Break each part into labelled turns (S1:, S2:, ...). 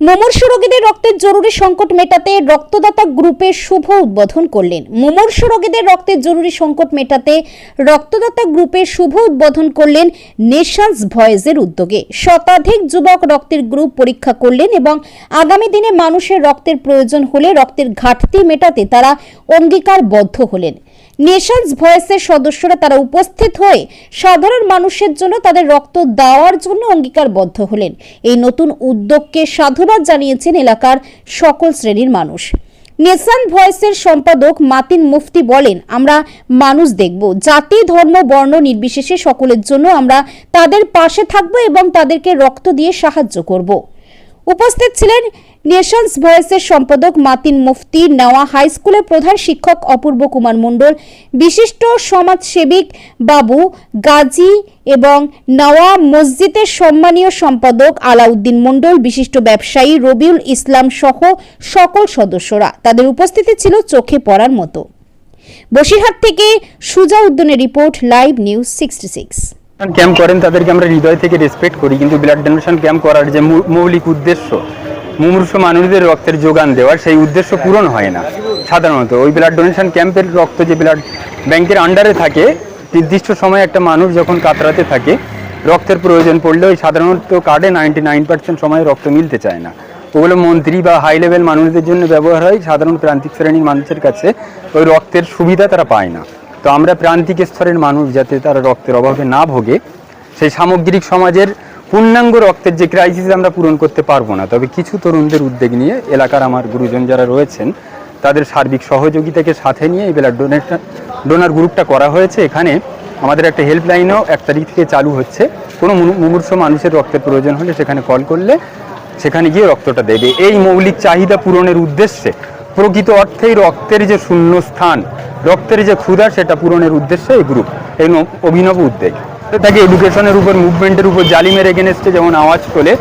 S1: মুমূর্ষু রোগীদের রক্তের জরুরি সংকট মেটাতে রক্তদাতা গ্রুপের শুভ উদ্বোধন করলেন। মুমূর্ষু রোগীদের রক্তের জরুরি সংকট মেটাতে রক্তদাতা গ্রুপের শুভ উদ্বোধন করলেন নেশনস ভয়েসের উদ্যোগে। শতাধিক যুবক রক্তের গ্রুপ পরীক্ষা করলেন এবং আগামী দিনে মানুষের রক্তের প্রয়োজন হলে রক্তের ঘাটতি মেটাতে তারা অঙ্গীকারবদ্ধ হলেন। নেশনস ভয়েসের সদস্যরা তারা উপস্থিত হয়ে সাধারণ মানুষের জন্য তাদের রক্ত দেওয়ার জন্য অঙ্গীকারবদ্ধ হলেন। এই নতুন উদ্যোগকে সাধুবাদ জানিয়েছেন এলাকার সকল শ্রেণির মানুষ। নেশান ভয়েসের সম্পাদক মাতিন মুফতি বলেন, আমরা মানুষ দেখব। জাতি, ধর্ম, বর্ণ নির্বিশেষে সকলের জন্য আমরা তাদের পাশে থাকব এবং তাদেরকে রক্ত দিয়ে সাহায্য করব। উপস্থিত ছিলেন নেশনস ভয়েসের সম্পাদক মাতিন মুফতি নেওয়া হাই স্কুলের প্রধান শিক্ষক অপূর্ব কুমার মণ্ডল, বিশিষ্ট সমাজসেবিক বাবু গাজী এবং নওয়া মসজিদের সম্মানীয় সম্পাদক আলাউদ্দিন মণ্ডল, বিশিষ্ট ব্যবসায়ী রবিউল ইসলাম সহ সকল সদস্যরা। তাদের উপস্থিতি ছিল চোখে পড়ার মতো। বসিরহাট থেকে সুজা উদ্দিনের report, live news sixty six.
S2: Camp করেন, তাদেরকে আমরা হৃদয় থেকে রেসপেক্ট করি, কিন্তু ব্লাড ডোনেশন ক্যাম্প করার যে মৌলিক উদ্দেশ্য মুমূর্ষ মানুষদের রক্তের যোগান দেওয়ার সেই উদ্দেশ্য পূরণ হয় না। সাধারণত ওই ব্লাড ডোনেশন ক্যাম্পের রক্ত যে ব্লাড ব্যাংকের আন্ডারে থাকে, নির্দিষ্ট সময়ে একটা মানুষ যখন কাতরাতে থাকে, রক্তের প্রয়োজন পড়লে ওই সাধারণত কার্ডে নাইনটি নাইন পার্সেন্ট সময় রক্ত মিলতে চায় না। ওগুলো মন্ত্রী বা হাই লেভেল মানুষদের জন্য ব্যবহার হয়, সাধারণ প্রান্তিক শ্রেণির মানুষের কাছে ওই রক্তের সুবিধা তারা পায় না। তো আমরা প্রান্তিক স্তরের মানুষ যাতে তারা রক্তের অভাবে না ভোগে, সেই সামগ্রিক সমাজের পূর্ণাঙ্গ রক্তের যে ক্রাইসিস আমরা পূরণ করতে পারব না, তবে কিছু তরুণদের উদ্যোগ নিয়ে এলাকার আমার গুরুজন যারা রয়েছেন, তাদের সার্বিক সহযোগিতাকে সাথে নিয়ে এই ব্লাড ডোনেশন ডোনার গ্রুপটা করা হয়েছে। এখানে আমাদের একটা হেল্পলাইনও এক তারিখ থেকে চালু হচ্ছে। কোনো মুমূ- মুমূর্ষ মানুষের রক্তের প্রয়োজন হলে সেখানে কল করলে সেখানে গিয়ে রক্তটা দেবে। এই মৌলিক চাহিদা পূরণের উদ্দেশ্যে প্রকৃত অর্থেই রক্তের যে শূন্য স্থান রক্তের যে ক্ষুধা, সেটা পূরণের উদ্দেশ্যে এই গ্রুপ এই অভিনব উদ্যোগ। তাকে এডুকেশনের উপর মুভমেন্টের উপর জালিমের এগেনস্টে যেমন আওয়াজ তোলে,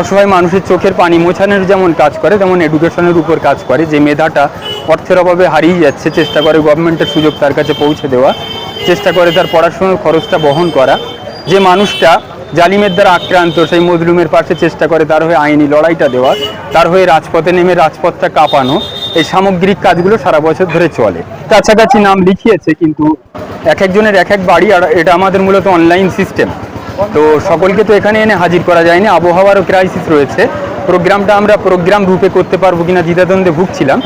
S2: অসহায় মানুষের চোখের পানি মোছানোর যেমন কাজ করে, তেমন এডুকেশনের উপর কাজ করে। যে মেধাটা অর্থের অভাবে হারিয়ে যাচ্ছে, চেষ্টা করে গভর্নমেন্টের সুযোগ তার কাছে পৌঁছে দেওয়া, চেষ্টা করে তার পড়াশোনার খরচটা বহন করা। যে মানুষটা জালিমের দ্বারা আক্রান্ত, সেই মজলুমের পাশে চেষ্টা করে তার হয়ে আইনি লড়াইটা দেওয়া, তার হয়ে রাজপথে নেমে রাজপথটা কাঁপানো, এই সামগ্রিক কাজগুলো সারা বছর ধরে চলে। কাছাকাছি নাম লিখিয়েছে, কিন্তু এক একজনের এক এক বাড়ি আর এটা আমাদের মূলত অনলাইন সিস্টেম তো সকলকে তো এখানে এনে হাজির করা যায়নি। আবহাওয়ারও ক্রাইসিস রয়েছে। প্রোগ্রামটা আমরা প্রোগ্রাম রূপে করতে পারব কিনা দ্বিধাদ্বন্দ্বে ভুগছিলাম।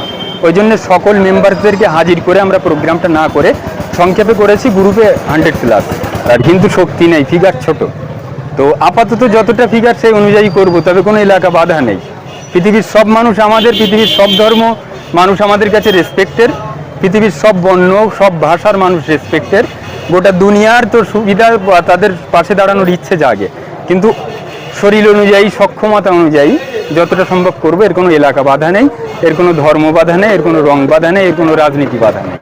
S2: ওই জন্য সকল মেম্বারদেরকে হাজির করে আমরা প্রোগ্রামটা না করে সংক্ষেপে করেছি গ্রুপে হান্ড্রেড প্লাস আর কিন্তু শক্তি নেই ফিগার ছোট। তো আপাতত যতটা ফিগার সেই অনুযায়ী করব, তবে কোনো এলাকা বাধা নেই। পৃথিবীর সব মানুষ আমাদের, পৃথিবীর সব ধর্ম মানুষ আমাদের কাছে রেসপেক্টের পৃথিবীর সব বর্ণ, সব ভাষার মানুষ রেসপেক্টের গোটা দুনিয়ার তো সুবিধা, তাদের পাশে দাঁড়ানোর ইচ্ছে জাগে। কিন্তু শরীর অনুযায়ী, সক্ষমতা অনুযায়ী যতটা সম্ভব করব, এর কোনো এলাকা বাধা নেই, এর কোনো ধর্ম বাধা নেই, এর কোনো রং বাধা নেই, এর কোনো রাজনীতি বাধা নেই।